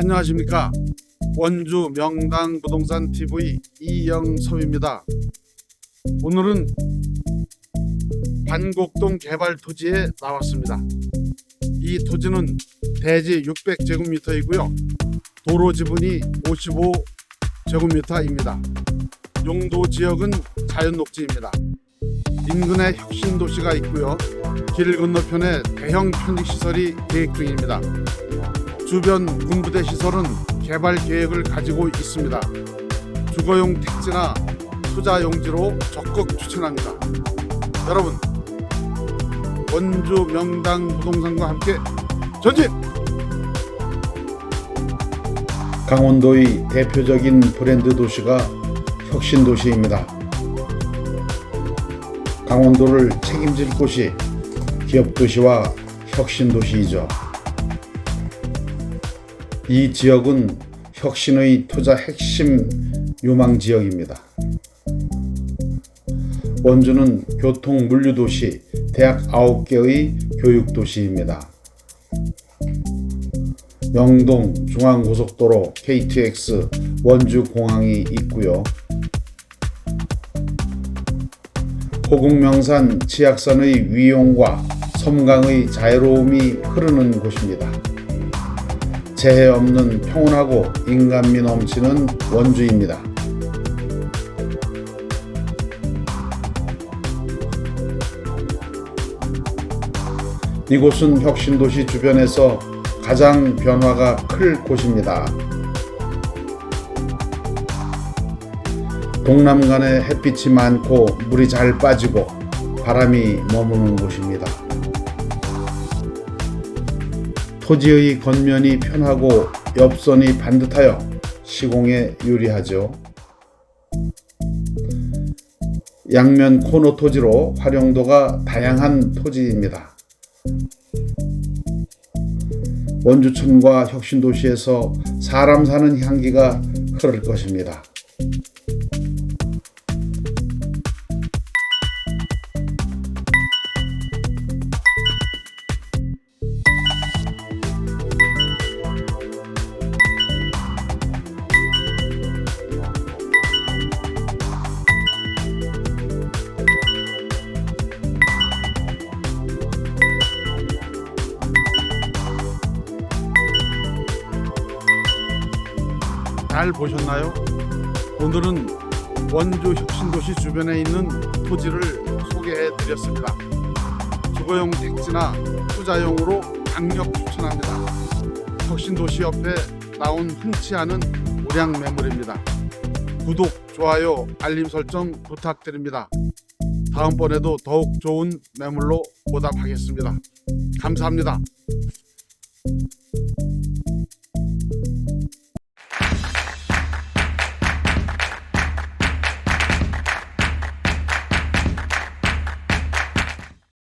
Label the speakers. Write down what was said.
Speaker 1: 안녕하십니까 원주 명당 부동산 TV 이영섭입니다. 오늘은 반곡동 개발 토지에 나왔습니다. 이 토지는 대지 600제곱미터이고요. 도로 지분이 55제곱미터입니다. 용도 지역은 자연 녹지입니다. 인근에 혁신 도시가 있고요. 길 건너편에 대형 편익 시설이 계획 중입니다. 주변 군부대 시설은 개발 계획을 가지고 있습니다. 주거용 택지나 투자 용지로 적극 추천합니다. 여러분, 원주 명당 부동산과 함께 전진!
Speaker 2: 강원도의 대표적인 브랜드 도시가 혁신 도시입니다. 강원도를 책임질 곳이 기업 도시와 혁신 도시이죠. 이 지역은 혁신의 투자 핵심 유망 지역입니다. 원주는 교통 물류 도시, 대학 9개의 교육 도시입니다. 영동 중앙고속도로 KTX 원주 공항이 있고요. 호국명산 치악산의 위용과 섬강의 자유로움이 흐르는 곳입니다. 재해 없는 평온하고 인간미 넘치는 원주입니다. 이곳은 혁신도시 주변에서 가장 변화가 클 곳입니다. 동남간에 햇빛이 많고 물이 잘 빠지고 바람이 머무는 곳입니다. 토지의 겉면이 편하고 옆선이 반듯하여 시공에 유리하죠. 양면 코너 토지로 활용도가 다양한 토지입니다. 원주촌과 혁신도시에서 사람 사는 향기가 흐를 것입니다.
Speaker 1: 잘 보셨나요? 오늘은 원주 혁신도시 주변에 있는 토지를 소개해 드렸습니다. 주거용 택지나 투자용으로 강력 추천합니다. 혁신도시 옆에 나온 흔치 않은 우량 매물입니다. 구독, 좋아요, 알림 설정 부탁드립니다. 다음번에도 더욱 좋은 매물로 보답하겠습니다. 감사합니다.